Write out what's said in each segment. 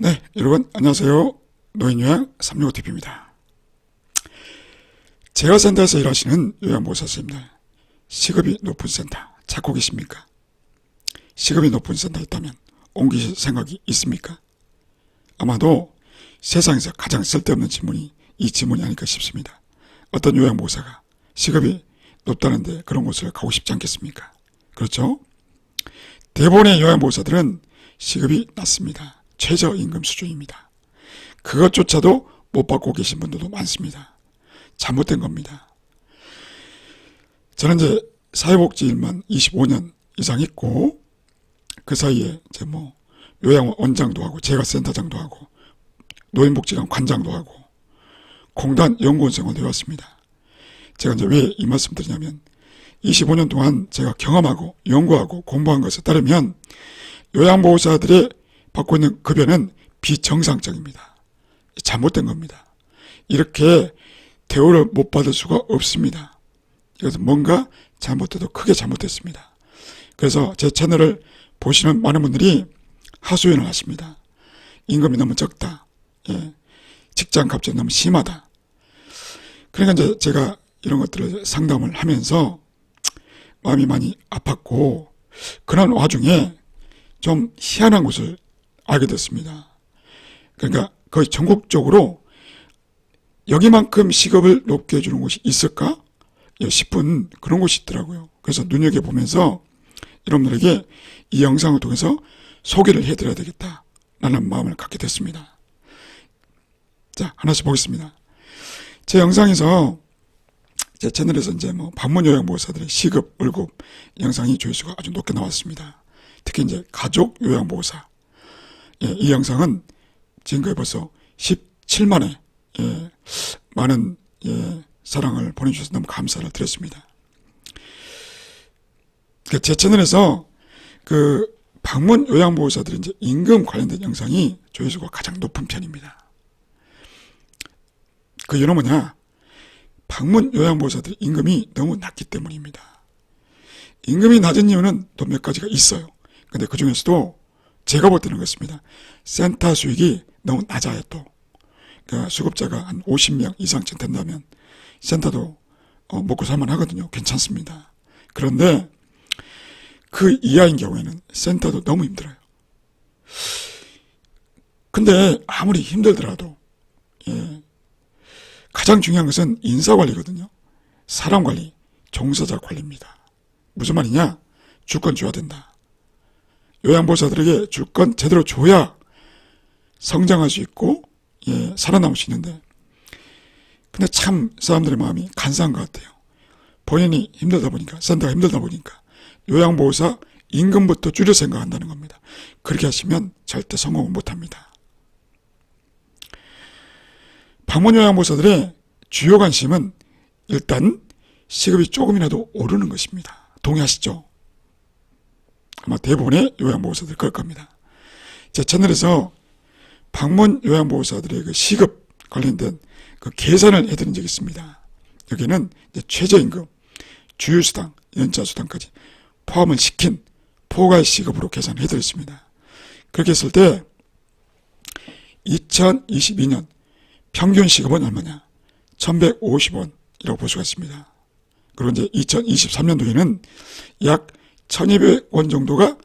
네, 여러분 안녕하세요. 노인요양 365TV입니다. 재활센터에서 일하시는 요양보호사 선생님들, 시급이 높은 센터 찾고 계십니까? 시급이 높은 센터 있다면 옮기실 생각이 있습니까? 아마도 세상에서 가장 쓸데없는 질문이 이 질문이 아닐까 싶습니다. 어떤 요양보호사가 시급이 높다는데 그런 곳을 가고 싶지 않겠습니까? 그렇죠? 대부분의 요양보호사들은 시급이 낮습니다. 최저임금 수준입니다. 그것조차도 못 받고 계신 분들도 많습니다. 잘못된 겁니다. 저는 이제 사회복지 일만 25년 이상 있고 그 사이에 이제 뭐 요양 원장도 하고 재가센터장도 하고 노인복지관 관장도 하고 공단 연구원 생활도 해왔습니다. 제가 이제 왜 이 말씀 드리냐면 25년 동안 제가 경험하고 연구하고 공부한 것에 따르면 요양보호사들의 받고 있는 급여는 비정상적입니다. 잘못된 겁니다. 이렇게 대우를 못 받을 수가 없습니다. 그래서 뭔가 잘못해도 크게 잘못됐습니다. 그래서 제 채널을 보시는 많은 분들이 하소연을 하십니다. 임금이 너무 적다. 예. 직장 갑질이 너무 심하다. 그러니까 이제 제가 이런 것들을 상담을 하면서 마음이 많이 아팠고 그런 와중에 좀 희한한 것을 알게 됐습니다. 그러니까 거의 전국적으로 여기만큼 시급을 높게 해주는 곳이 있을까 예, 싶은 그런 곳이 있더라고요. 그래서 눈여겨보면서 여러분들에게 이 영상을 통해서 소개를 해드려야 되겠다라는 마음을 갖게 됐습니다. 자, 하나씩 보겠습니다. 제 영상에서 제 채널에서 이제 뭐 방문 요양 보호사들의 시급, 월급 영상이 조회수가 아주 높게 나왔습니다. 특히 이제 가족 요양 보호사. 예, 이 영상은 지금까지 벌써 17만회, 예, 많은, 예, 사랑을 보내주셔서 너무 감사를 드렸습니다. 그제 채널에서 그 방문 요양보호사들의 임금 관련된 영상이 조회수가 가장 높은 편입니다. 그 이유는 뭐냐? 방문 요양보호사들 임금이 너무 낮기 때문입니다. 임금이 낮은 이유는 또 몇 가지가 있어요. 근데 그 중에서도 제가 볼 때는 그렇습니다. 센터 수익이 너무 낮아요, 또. 그러니까 수급자가 한 50명 이상쯤 된다면 센터도 어, 먹고 살만 하거든요. 괜찮습니다. 그런데 그 이하인 경우에는 센터도 너무 힘들어요. 근데 아무리 힘들더라도, 예, 가장 중요한 것은 인사 관리거든요. 사람 관리, 종사자 관리입니다. 무슨 말이냐? 주권 줘야 된다. 요양보호사들에게 주권 제대로 줘야 성장할 수 있고, 예, 살아남을 수 있는데, 근데 참 사람들의 마음이 간사한 것 같아요. 본인이 힘들다 보니까, 센터가 힘들다 보니까, 요양보호사 임금부터 줄여 생각한다는 겁니다. 그렇게 하시면 절대 성공을 못 합니다. 방문 요양보호사들의 주요 관심은 일단 시급이 조금이라도 오르는 것입니다. 동의하시죠? 아마 대부분의 요양보호사들 그럴 겁니다. 제 채널에서 방문 요양보호사들의 그 시급 관련된 그 계산을 해드린 적이 있습니다. 여기는 최저임금, 주휴수당, 연차수당까지 포함을 시킨 포괄 시급으로 계산해 드렸습니다. 그렇게 했을 때 2022년 평균 시급은 얼마냐? 1150원이라고 볼 수가 있습니다. 그리고 이제 2023년도에는 약 1200원 정도가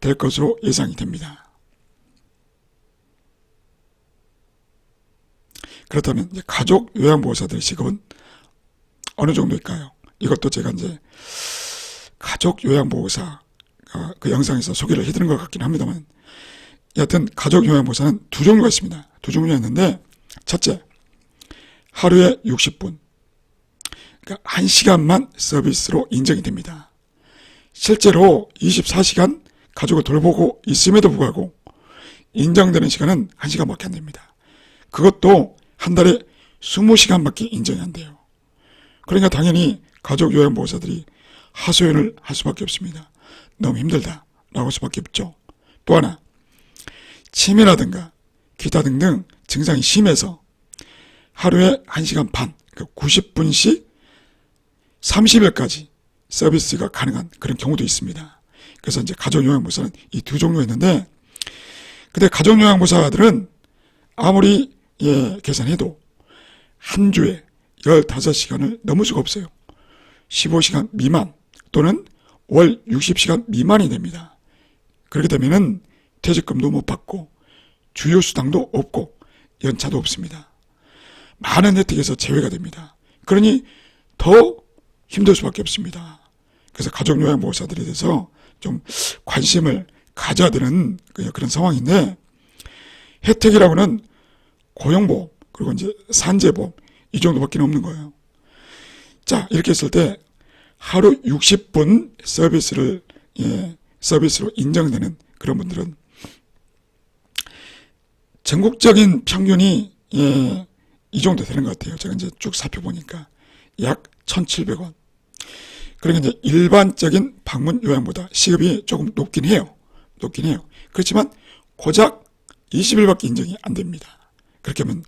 될 것으로 예상이 됩니다. 그렇다면 가족 요양보호사들의 시급은 어느 정도일까요? 이것도 제가 이제 가족 요양보호사 어, 그 영상에서 소개를 해드린 것 같긴 합니다만 여하튼 가족 요양보호사는 두 종류가 있습니다. 두 종류가 있는데 첫째 하루에 60분 그러니까 1시간만 서비스로 인정이 됩니다. 실제로 24시간 가족을 돌보고 있음에도 불구하고 인정되는 시간은 1시간밖에 안 됩니다. 그것도 한 달에 20시간밖에 인정이 안 돼요. 그러니까 당연히 가족 요양보호사들이 하소연을 할 수밖에 없습니다. 너무 힘들다. 라고 할 수밖에 없죠. 또 하나, 치매라든가 기타 등등 증상이 심해서 하루에 1시간 반, 90분씩 30일까지 서비스가 가능한 그런 경우도 있습니다. 그래서 이제 가족요양보호사는 이 두 종류가 있는데, 근데 가족요양보호사들은 아무리 예, 계산해도 한 주에 15시간을 넘을 수가 없어요. 15시간 미만 또는 월 60시간 미만이 됩니다. 그렇게 되면은 퇴직금도 못 받고 주요 수당도 없고 연차도 없습니다. 많은 혜택에서 제외가 됩니다. 그러니 더 힘들 수밖에 없습니다. 그래서 가족 요양 보호사들에 대해서 좀 관심을 가져야 되는 그- 그런 상황인데 혜택이라고는 고용보험 그리고 이제 산재보험 이 정도밖에 없는 거예요. 자 이렇게 했을 때 하루 60분 서비스를 예, 서비스로 인정되는 그런 분들은 전국적인 평균이 예, 이 정도 되는 것 같아요. 제가 이제 쭉 살펴보니까 약 1,700원. 그러니까 이제 일반적인 방문 요양보다 시급이 조금 높긴 해요. 높긴 해요. 그렇지만 고작 20일밖에 인정이 안 됩니다. 그렇게 하면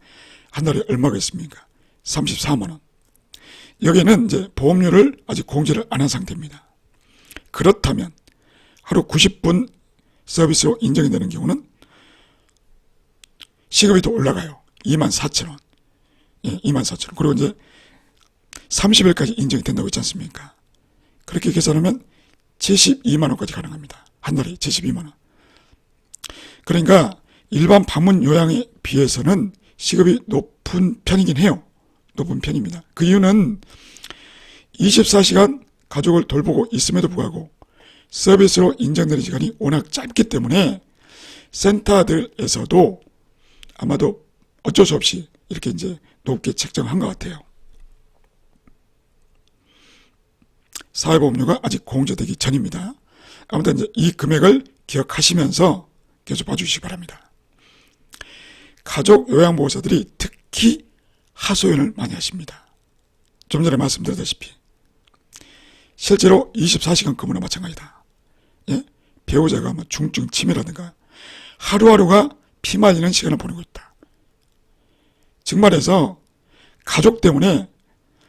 한 달에 얼마가 있습니까? 34만 원. 여기에는 이제 보험료를 아직 공제를 안 한 상태입니다. 그렇다면 하루 90분 서비스로 인정이 되는 경우는 시급이 더 올라가요. 2만 4천 원. 예, 2만 4천 원. 그리고 이제 30일까지 인정이 된다고 했지 않습니까? 그렇게 계산하면 72만 원까지 가능합니다. 한 달에 72만 원. 그러니까 일반 방문 요양에 비해서는 시급이 높은 편이긴 해요. 높은 편입니다. 그 이유는 24시간 가족을 돌보고 있음에도 불구하고 서비스로 인정되는 시간이 워낙 짧기 때문에 센터들에서도 아마도 어쩔 수 없이 이렇게 이제 높게 책정한 것 같아요. 사회보험료가 아직 공제되기 전입니다. 아무튼 이 금액을 기억하시면서 계속 봐주시기 바랍니다. 가족 요양보호사들이 특히 하소연을 많이 하십니다. 좀 전에 말씀드렸다시피 실제로 24시간 근무나 마찬가지다. 예? 배우자가 뭐 중증 치매라든가 하루하루가 피말리는 시간을 보내고 있다. 즉 말해서 가족 때문에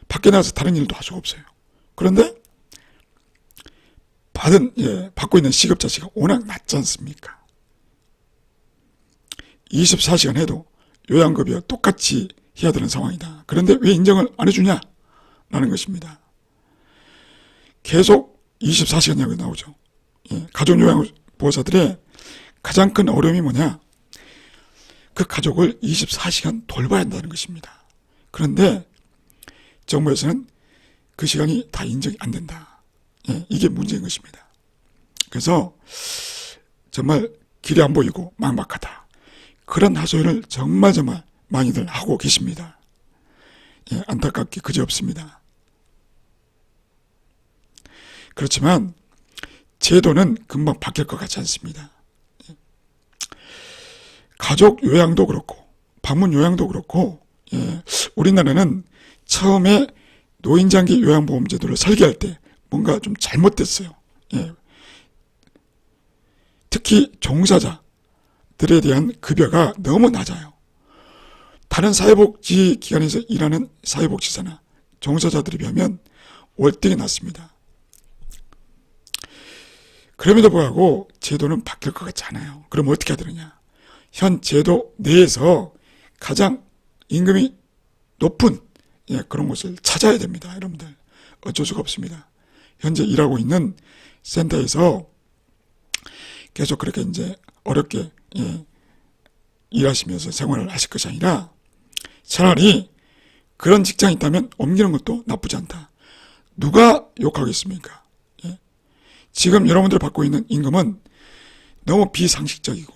밖에 나가서 다른 일도 할 수가 없어요. 그런데 받은 예, 받고 있는 시급 자체가 워낙 낮지 않습니까? 24시간 해도 요양급여 똑같이 해야 되는 상황이다. 그런데 왜 인정을 안 해주냐? 라는 것입니다. 계속 24시간 이야기 나오죠. 예, 가족 요양보호사들의 가장 큰 어려움이 뭐냐? 그 가족을 24시간 돌봐야 한다는 것입니다. 그런데 정부에서는 그 시간이 다 인정이 안 된다. 예, 이게 문제인 것입니다. 그래서 정말 길이 안 보이고 막막하다. 그런 하소연을 정말 정말 많이들 하고 계십니다. 예, 안타깝게 그지없습니다. 그렇지만 제도는 금방 바뀔 것 같지 않습니다. 예. 가족 요양도 그렇고 방문 요양도 그렇고 예, 우리나라는 처음에 노인장기 요양보험제도를 설계할 때 뭔가 좀 잘못됐어요. 예. 특히 종사자들에 대한 급여가 너무 낮아요. 다른 사회복지 기관에서 일하는 사회복지사나 종사자들에 비하면 월등히 낮습니다. 그럼에도 불구하고 제도는 바뀔 것 같지 않아요. 그럼 어떻게 해야 되느냐? 현 제도 내에서 가장 임금이 높은 예, 그런 곳을 찾아야 됩니다. 여러분들 어쩔 수가 없습니다. 현재 일하고 있는 센터에서 계속 그렇게 이제 어렵게 예, 일하시면서 생활을 하실 것이 아니라 차라리 그런 직장이 있다면 옮기는 것도 나쁘지 않다. 누가 욕하겠습니까? 예? 지금 여러분들 받고 있는 임금은 너무 비상식적이고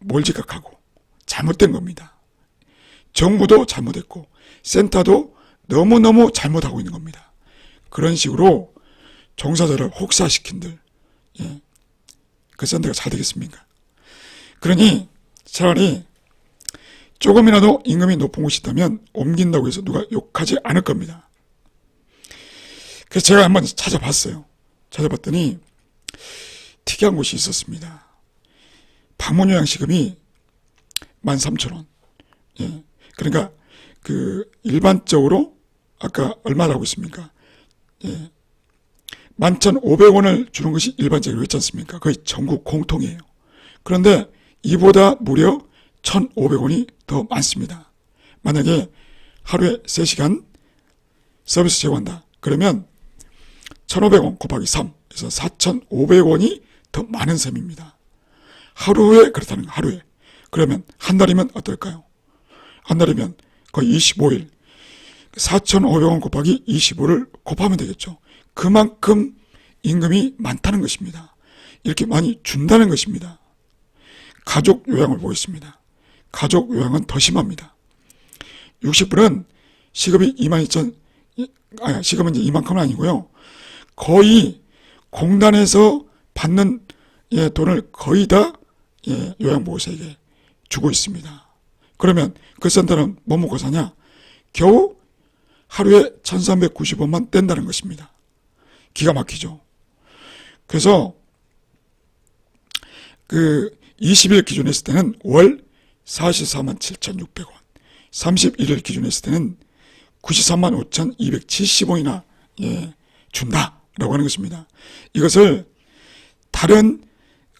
몰지각하고 잘못된 겁니다. 정부도 잘못했고 센터도 너무너무 잘못하고 있는 겁니다. 그런 식으로 종사자를 혹사시킨들 예. 그 센터가 잘 되겠습니까? 그러니 차라리 조금이라도 임금이 높은 곳이 있다면 옮긴다고 해서 누가 욕하지 않을 겁니다. 그래서 제가 한번 찾아봤어요. 찾아봤더니 특이한 곳이 있었습니다. 방문요양시금이 13,000원. 예. 그러니까 그 일반적으로 아까 얼마라고 있습니까? 예. 11,500원을 주는 것이 일반적으로 있지 않습니까? 거의 전국 공통이에요. 그런데 이보다 무려 1,500원이 더 많습니다. 만약에 하루에 3시간 서비스 제공한다. 그러면 1,500원 곱하기 3, 그래서 4,500원이 더 많은 셈입니다. 하루에 그렇다는 거, 하루에. 그러면 한 달이면 어떨까요? 한 달이면 거의 25일. 4,500원 곱하기 25를 곱하면 되겠죠. 그만큼 임금이 많다는 것입니다. 이렇게 많이 준다는 것입니다. 가족 요양을 보겠습니다. 가족 요양은 더 심합니다. 60분은 시급이 22,000, 아, 시급은 이제 이만큼은 아니고요. 거의 공단에서 받는 예, 돈을 거의 다 예, 요양보호사에게 주고 있습니다. 그러면 그 센터는 뭐 먹고 사냐? 겨우 하루에 1390원만 뗀다는 것입니다. 기가 막히죠. 그래서 그 20일 기준에 했을 때는 월 44만 7,600원, 31일 기준에 했을 때는 93만 5,270원이나 예, 준다라고 하는 것입니다. 이것을 다른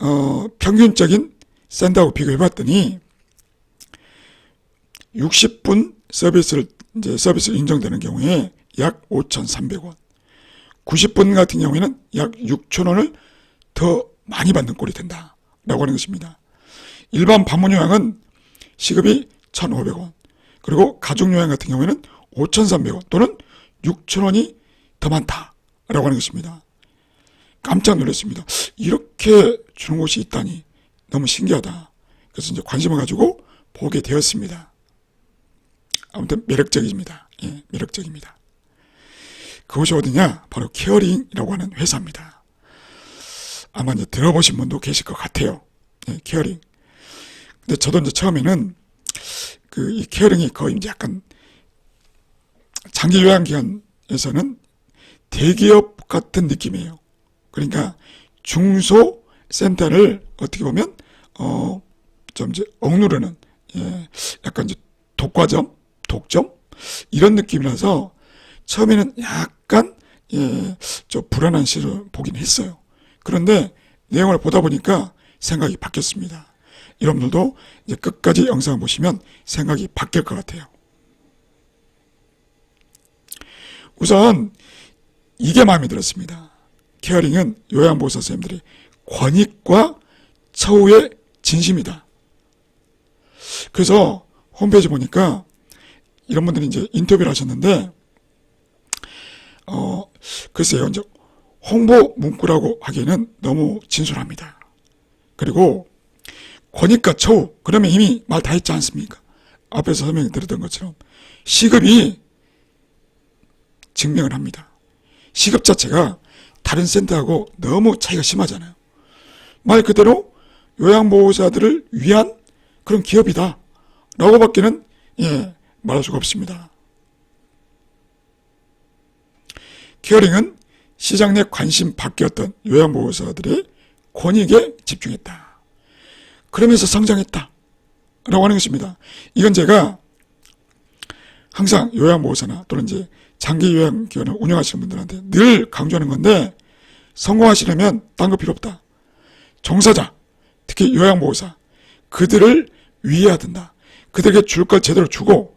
어, 평균적인 센터하고 비교해 봤더니 60분 서비스를 이제 서비스 인정되는 경우에 약 5,300원, 90분 같은 경우에는 약 6,000원을 더 많이 받는 꼴이 된다라고 하는 것입니다. 일반 방문 요양은 시급이 1,500원, 그리고 가족 요양 같은 경우에는 5,300원 또는 6,000원이 더 많다라고 하는 것입니다. 깜짝 놀랐습니다. 이렇게 주는 곳이 있다니 너무 신기하다. 그래서 이제 관심을 가지고 보게 되었습니다. 아무튼 매력적입니다. 예, 매력적입니다. 그곳이 어디냐? 바로 케어링이라고 하는 회사입니다. 아마 이제 들어보신 분도 계실 것 같아요. 예, 케어링. 근데 저도 이제 처음에는 그 이 케어링이 거의 이제 약간 장기 요양 기관에서는 대기업 같은 느낌이에요. 그러니까 중소 센터를 어떻게 보면 어 좀 이제 억누르는 예, 약간 이제 독과점, 독점 이런 느낌이라서 처음에는 약간 예, 좀 불안한 시를 보긴 했어요. 그런데 내용을 보다 보니까 생각이 바뀌었습니다. 여러분들도 이제 끝까지 영상을 보시면 생각이 바뀔 것 같아요. 우선 이게 마음에 들었습니다. 케어링은 요양보호사 선생님들의 권익과 처우의 진심이다. 그래서 홈페이지 보니까 이런 분들이 이제 인터뷰를 하셨는데, 어, 글쎄요, 이제 홍보 문구라고 하기에는 너무 진솔합니다. 그리고 권익과 처우, 그러면 이미 말 다 했지 않습니까? 앞에서 설명이 드렸던 것처럼 시급이 증명을 합니다. 시급 자체가 다른 센터하고 너무 차이가 심하잖아요. 말 그대로 요양보호사들을 위한 그런 기업이다. 라고 밖에는, 예, 말할 수가 없습니다. 케어링은 시장 내 관심 바뀌었던 요양보호사들의 권익에 집중했다. 그러면서 성장했다. 라고 하는 것입니다. 이건 제가 항상 요양보호사나 또는 이제 장기 요양기관을 운영하시는 분들한테 늘 강조하는 건데 성공하시려면 딴 거 필요 없다. 종사자, 특히 요양보호사, 그들을 위해야 된다. 그들에게 줄 걸 제대로 주고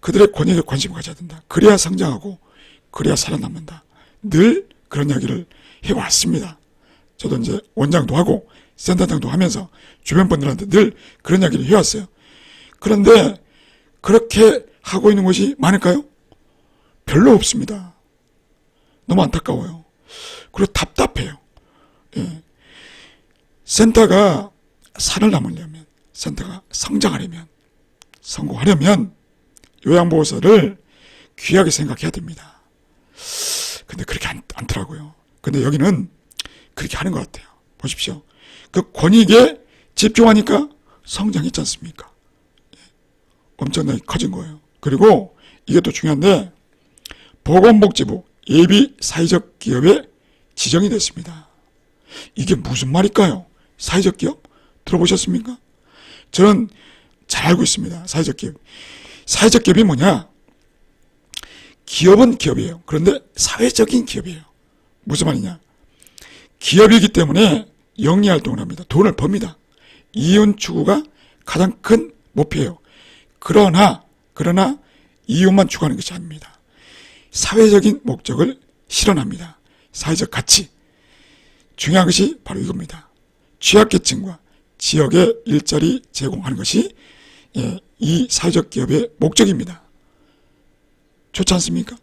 그들의 권익에 관심을 가져야 된다. 그래야 성장하고 그래야 살아남는다. 늘 그런 이야기를 해왔습니다. 저도 이제 원장도 하고 센터장도 하면서 주변 분들한테 늘 그런 이야기를 해왔어요. 그런데 그렇게 하고 있는 곳이 많을까요? 별로 없습니다. 너무 안타까워요. 그리고 답답해요. 예. 센터가 살아남으려면, 센터가 성장하려면, 성공하려면 요양보호사를 귀하게 생각해야 됩니다. 근데 그렇게 안, 않더라고요. 근데 여기는 그렇게 하는 것 같아요. 보십시오. 그 권익에 집중하니까 성장했지 않습니까? 예. 엄청나게 커진 거예요. 그리고 이게 또 중요한데 보건복지부 예비 사회적 기업에 지정이 됐습니다. 이게 무슨 말일까요? 사회적 기업? 들어보셨습니까? 저는 잘 알고 있습니다. 사회적 기업. 사회적 기업이 뭐냐? 기업은 기업이에요. 그런데 사회적인 기업이에요. 무슨 말이냐? 기업이기 때문에 영리 활동을 합니다. 돈을 법니다. 이윤 추구가 가장 큰 목표예요. 그러나 그러나 이윤만 추구하는 것이 아닙니다. 사회적인 목적을 실현합니다. 사회적 가치. 중요한 것이 바로 이겁니다. 취약계층과 지역에 일자리 제공하는 것이 예, 이 사회적 기업의 목적입니다. 좋지 않습니까?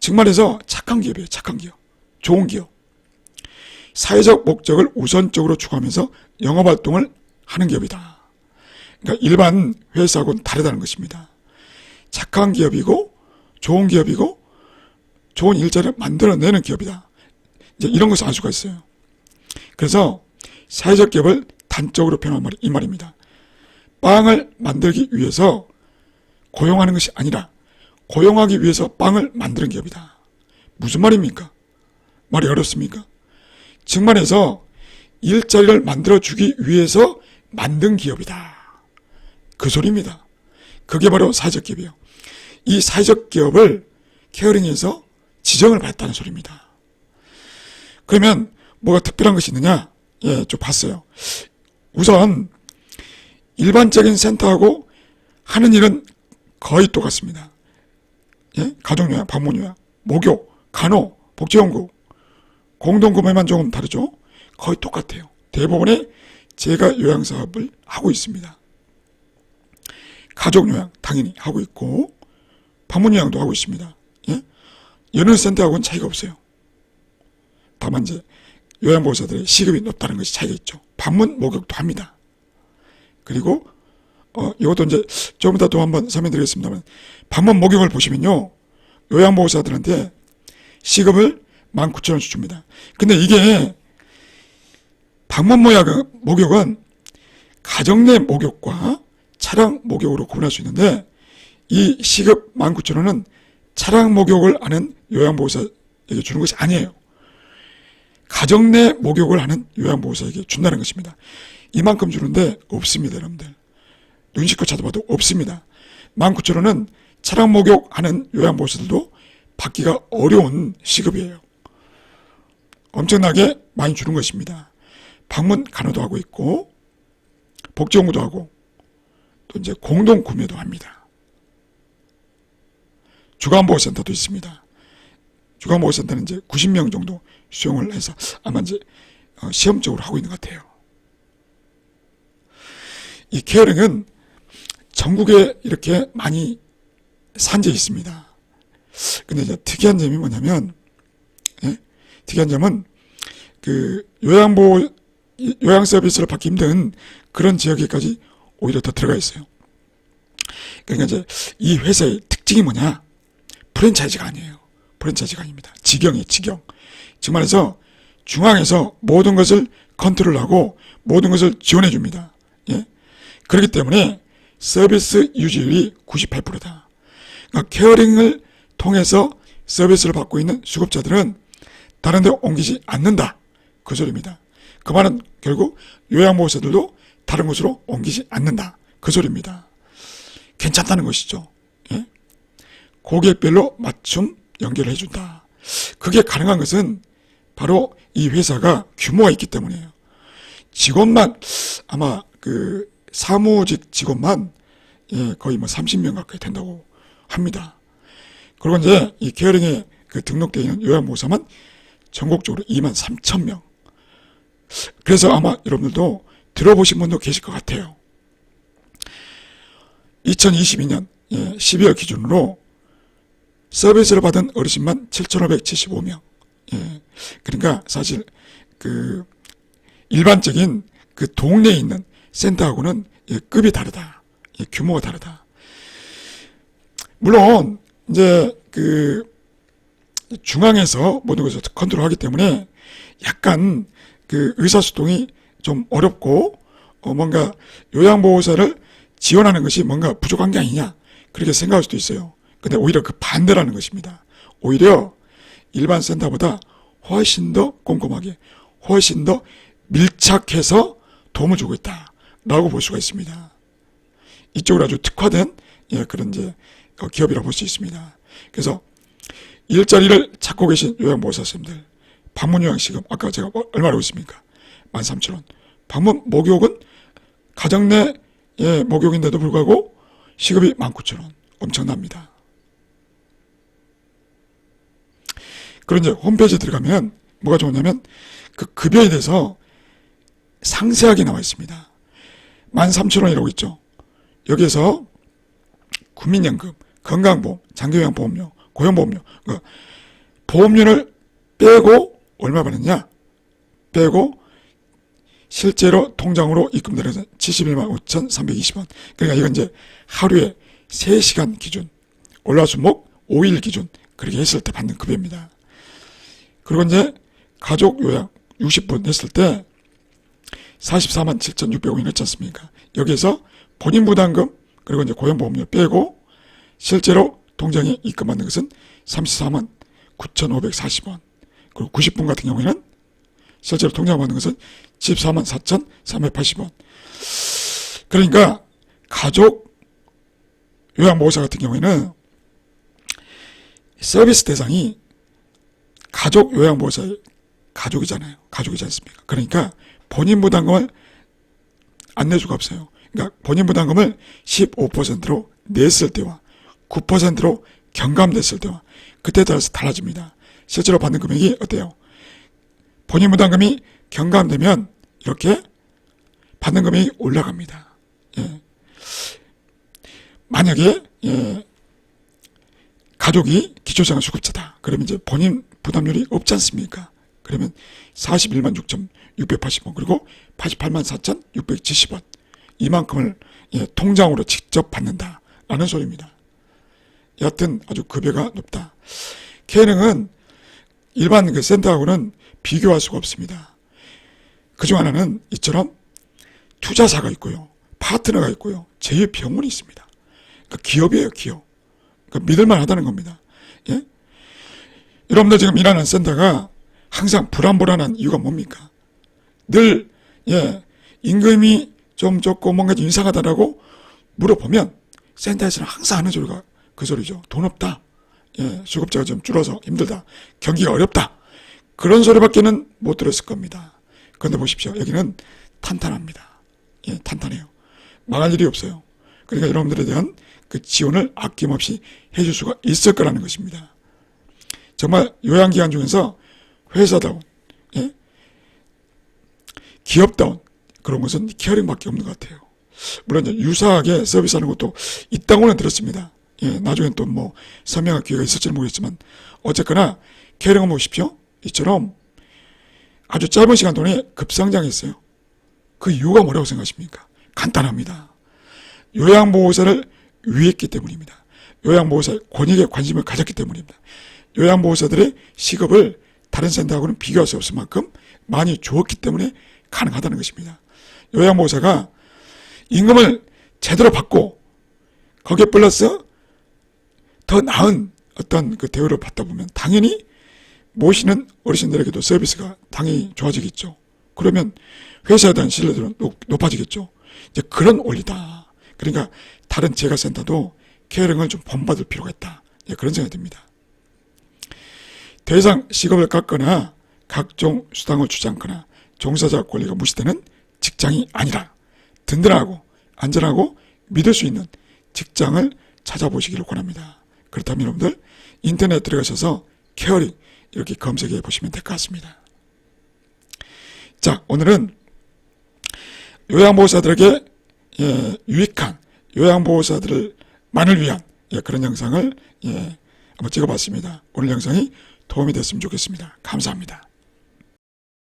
정말해서 착한 기업이에요. 착한 기업. 좋은 기업. 사회적 목적을 우선적으로 추구하면서 영업활동을 하는 기업이다. 그러니까 일반 회사하고는 다르다는 것입니다. 착한 기업이고 좋은 기업이고 좋은 일자리를 만들어내는 기업이다. 이제 이런 것을 알 수가 있어요. 그래서 사회적 기업을 단적으로 표현한 말이 이 말입니다. 빵을 만들기 위해서 고용하는 것이 아니라 고용하기 위해서 빵을 만드는 기업이다. 무슨 말입니까? 말이 어렵습니까? 정말해서 일자리를 만들어주기 위해서 만든 기업이다. 그 소리입니다. 그게 바로 사회적 기업이에요. 이 사회적 기업을 케어링에서 지정을 받았다는 소리입니다. 그러면 뭐가 특별한 것이 있느냐? 예, 좀 봤어요. 우선 일반적인 센터하고 하는 일은 거의 똑같습니다. 예? 가족요양, 방문요양, 목욕, 간호, 복지연구, 공동구매만 조금 다르죠? 거의 똑같아요. 대부분의 제가 요양사업을 하고 있습니다. 가족요양 당연히 하고 있고 방문요양도 하고 있습니다. 예? 여느 센터하고는 차이가 없어요. 다만 이제 요양보호사들의 시급이 높다는 것이 차이가 있죠. 방문 목욕도 합니다. 그리고 어, 이것도 이제 좀 이따 또 한번 설명드리겠습니다만 방문 목욕을 보시면요. 요양보호사들한테 시급을 19,000원씩 줍니다. 근데 이게 방문 모약은, 목욕은 가정 내 목욕과 차량 목욕으로 구분할 수 있는데 이 시급 19,000원은 차량 목욕을 하는 요양보호사에게 주는 것이 아니에요. 가정 내 목욕을 하는 요양보호사에게 준다는 것입니다. 이만큼 주는데 없습니다, 여러분들. 눈 씻고 찾아봐도 없습니다. 19,000원은 차량 목욕하는 요양보호사들도 받기가 어려운 시급이에요. 엄청나게 많이 주는 것입니다. 방문 간호도 하고 있고 복지연구도 하고 또 이제 공동 구매도 합니다. 주간보호센터도 있습니다. 주간보호센터는 이제 90명 정도 수용을 해서 아마 이제 어, 시험적으로 하고 있는 것 같아요. 이 케어링은 전국에 이렇게 많이 산재 있습니다. 근데 이제 특이한 점이 뭐냐면, 예? 특이한 점은 그 요양보호, 요양 서비스를 받기 힘든 그런 지역에까지 오히려 더 들어가 있어요. 그러니까 이제 이 회사의 특징이 뭐냐? 프랜차이즈가 아니에요. 프랜차이즈가 아닙니다. 직영이에요, 직영. 즉 말해서 중앙에서 모든 것을 컨트롤하고 모든 것을 지원해 줍니다. 예? 그렇기 때문에 서비스 유지율이 98%다. 그러니까 케어링을 통해서 서비스를 받고 있는 수급자들은 다른 데 옮기지 않는다. 그 소리입니다. 그 말은 결국 요양보호사들도 다른 곳으로 옮기지 않는다. 그 소리입니다. 괜찮다는 것이죠. 예? 고객별로 맞춤 연결해 준다. 그게 가능한 것은 바로 이 회사가 규모가 있기 때문이에요. 직원만 아마 그 사무직 직원만 예, 거의 뭐 30명 가까이 된다고 합니다. 그리고 이제 이 케어링에 그 등록되어 있는 요양보호사만 전국적으로 2만 3천 명. 그래서 아마 여러분들도 들어보신 분도 계실 것 같아요. 2022년 12월 기준으로 서비스를 받은 어르신만 7,575명. 예. 그러니까 사실 그 일반적인 그 동네에 있는 센터하고는 예, 급이 다르다. 예, 규모가 다르다. 물론 이제 그 중앙에서 모든 것을 컨트롤하기 때문에 약간 그 의사소통이 좀 어렵고 어 뭔가 요양보호사를 지원하는 것이 뭔가 부족한 게 아니냐 그렇게 생각할 수도 있어요. 근데 오히려 그 반대라는 것입니다. 오히려 일반 센터보다 훨씬 더 꼼꼼하게 훨씬 더 밀착해서 도움을 주고 있다 라고 볼 수가 있습니다. 이쪽으로 아주 특화된 예, 그런 이제 어, 기업이라고 볼 수 있습니다. 그래서 일자리를 찾고 계신 요양보호사 선생님들 방문 요양시급 아까 제가 뭐 얼마라고 했습니까? 13,000원. 방문 목욕은 가정 내 예, 목욕인데도 불구하고 시급이 19,000원. 엄청납니다. 그런 이제 홈페이지 들어가면 뭐가 좋냐면 그 급여에 대해서 상세하게 나와 있습니다. 13,000원이라고 있죠. 여기에서 국민연금, 건강보험, 장기요양보험료, 고용보험료, 그 보험료를 빼고 얼마 받느냐? 빼고 실제로 통장으로 입금되는 71만 5,320원. 그러니까 이건 이제 하루에 3시간 기준, 월화수목 5일 기준 그렇게 했을 때 받는 급여입니다. 그리고 이제 가족 요양 60분 했을 때 44만 7,600원이 냈지 않습니까? 여기에서 본인 부담금 그리고 이제 고용보험료 빼고 실제로 통장에 입금받는 것은 34만 9,540원. 그리고 90분 같은 경우에는 실제로 통장 받는 것은 14만 4,380원. 그러니까 가족 요양보호사 같은 경우에는 서비스 대상이 가족 요양보호사 가족이잖아요. 가족이지 않습니까? 그러니까 본인 부담금을 안 낼 수가 없어요. 그러니까 본인 부담금을 15%로 냈을 때와 9%로 경감됐을 때와 그때에 따라서 달라집니다. 실제로 받는 금액이 어때요? 본인 부담금이 경감되면 이렇게 받는 금액이 올라갑니다. 예. 만약에 예, 가족이 기초생활 수급자다. 그러면 이제 본인 부담률이 없지 않습니까? 그러면 41만 6,680원 그리고 88만 4,670원 이만큼을 예, 통장으로 직접 받는다라는 소리입니다. 여하튼 아주 급여가 높다. K은행은 일반 그 센터하고는 비교할 수가 없습니다. 그중 하나는 이처럼 투자사가 있고요. 파트너가 있고요. 제2병원이 있습니다. 그러니까 기업이에요, 기업. 그러니까 믿을만 하다는 겁니다. 예? 여러분들 지금 일하는 센터가 항상 불안불안한 이유가 뭡니까? 늘, 예, 임금이 좀 적고 뭔가 좀 이상하다라고 물어보면 센터에서는 항상 하는 소리가 그 소리죠. 돈 없다. 예, 수급자가 좀 줄어서 힘들다. 경기가 어렵다. 그런 소리밖에는 못 들었을 겁니다. 그런데 보십시오. 여기는 탄탄합니다. 예, 탄탄해요. 망할 일이 없어요. 그러니까 여러분들에 대한 그 지원을 아낌없이 해줄 수가 있을 거라는 것입니다. 정말 요양기관 중에서 회사다운, 예? 기업다운 그런 것은 케어링밖에 없는 것 같아요. 물론 유사하게 서비스하는 것도 있다고는 들었습니다. 예, 나중엔 또뭐 서명할 기회가 있을지는 모르겠지만 어쨌거나 케어링을 보십시오. 이처럼 아주 짧은 시간 동안에 급성장했어요. 그 이유가 뭐라고 생각하십니까? 간단합니다. 요양보호사를 위했기 때문입니다. 요양보호사의 권익에 관심을 가졌기 때문입니다. 요양보호사들의 시급을 다른 센터하고는 비교할 수 없을 만큼 많이 주었기 때문에 가능하다는 것입니다. 요양보호사가 임금을 제대로 받고 거기에 플러스 더 나은 어떤 그 대우를 받다 보면 당연히 모시는 어르신들에게도 서비스가 당연히 좋아지겠죠. 그러면 회사에 대한 신뢰도는 높, 높아지겠죠. 이제 그런 원리다. 그러니까 다른 재가센터도 케어링을 좀 본받을 필요가 있다. 예, 그런 생각이 듭니다. 더 이상 시급을 깎거나 각종 수당을 주지 않거나 종사자 권리가 무시되는 직장이 아니라 든든하고 안전하고 믿을 수 있는 직장을 찾아보시기를 권합니다. 그렇다면 여러분들 인터넷 들어가셔서 케어링 이렇게 검색해 보시면 될 것 같습니다. 자, 오늘은 요양보호사들에게 예, 유익한 요양보호사들만을 위한 예, 그런 영상을 예, 한번 찍어봤습니다. 오늘 영상이 도움이 됐으면 좋겠습니다. 감사합니다.